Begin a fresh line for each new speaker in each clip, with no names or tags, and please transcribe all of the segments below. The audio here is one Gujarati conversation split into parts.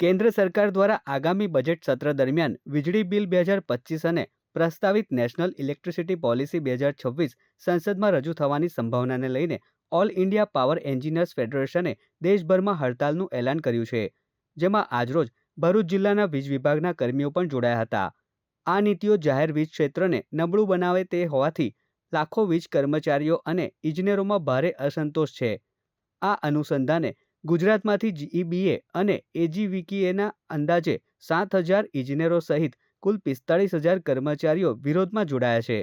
કેન્દ્ર સરકાર દ્વારા આગામી બજેટ સત્ર દરમિયાન વીજળી બિલ બે હજાર પચીસ અને પ્રસ્તાવિત નેશનલ ઇલેક્ટ્રિસિટી પોલિસી બે હજાર છવ્વીસ સંસદમાં રજૂ થવાની સંભાવનાને લઈને ઓલ ઇન્ડિયા પાવર એન્જિનિયર્સ ફેડરેશને દેશભરમાં હડતાલનું એલાન કર્યું છે, જેમાં આજરોજ ભરૂચ જિલ્લાના વીજ વિભાગના કર્મીઓ પણ જોડાયા હતા. આ નીતિઓ જાહેર વીજ ક્ષેત્રને નબળું બનાવે તે હોવાથી લાખો વીજ કર્મચારીઓ અને ઇજનેરોમાં ભારે અસંતોષ છે. આ અનુસંધાને ગુજરાતમાંથી જીઈબીએ અને એજીવીકીએના અંદાજે સાત હજાર ઇજનેરો સહિત કુલ પિસ્તાળીસ હજાર કર્મચારીઓ વિરોધમાં જોડાયા છે.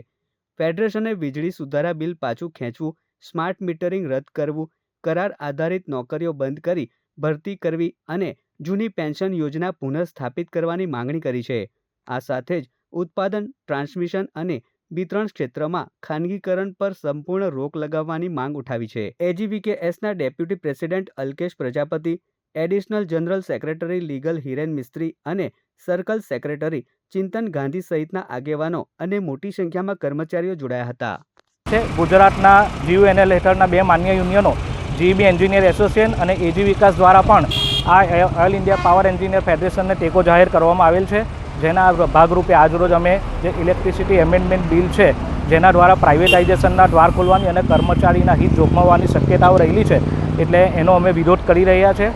ફેડરેશને વીજળી સુધારા બિલ પાછું ખેંચવું, સ્માર્ટ મીટરિંગ રદ કરવું, કરાર આધારિત નોકરીઓ બંધ કરી, ભરતી કરવી અને જૂની પેન્શન યોજના પુનઃસ્થાપિત કરવાની માંગણી કરી છે. આ સાથે જ ઉત્પાદન, ટ્રાન્સમિશન અને વિતરણ ક્ષેત્રમાં ખાનગીકરણ પર સંપૂર્ણ રોક લગાવવાની માંગ ઉઠાવી છે. એજીવીકેએસના deputy president Alkesh Prajapati, additional general secretary legal Hiren Mistry અને સર્કલ સેક્રેટરી ચિંતન ગાંધી સહિતના આગેવાનો અને મોટી સંખ્યામાં કર્મચારીઓ જોડાયા હતા.
છે. ગુજરાતના જીયુએનએલ હેઠળના બે માન્ય યુનિયનો જીબી એન્જિનિયર એસોસિએશન અને એજી વિકાસ દ્વારા પણ આ ઓઇલ ઇન્ડિયા પાવર એન્જિનિયર ફેડરેશનને ટેકો જાહેર કરવામાં આવેલ છે. જેના ભાગરૂપે આજરોજ અમે જે ઇલેક્ટ્રિસિટી એમેન્ડમેન્ટ બિલ છે, જેના દ્વારા પ્રાઇવેટાઇઝેશનના દ્વાર ખોલવાની અને કર્મચારીના હિત જોખમવાની શક્યતાઓ રહેલી છે, એટલે એનો અમે વિરોધ કરી રહ્યા છે.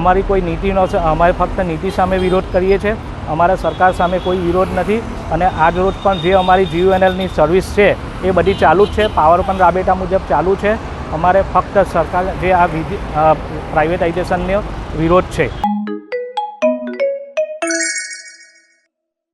અમારી કોઈ નીતિનો અમારે ફક્ત નીતિ સામે વિરોધ કરીએ છીએ. અમારા સરકાર સામે કોઈ વિરોધ નથી અને આજ રોજ પણ જે અમારી જીયુએનએલની સર્વિસ છે, એ બધી ચાલુ જ છે. પાવર પણ રાબેટા મુજબ ચાલુ છે. અમારે ફક્ત સરકાર જે આ પ્રાઇવેટાઇઝેશનનો વિરોધ છે.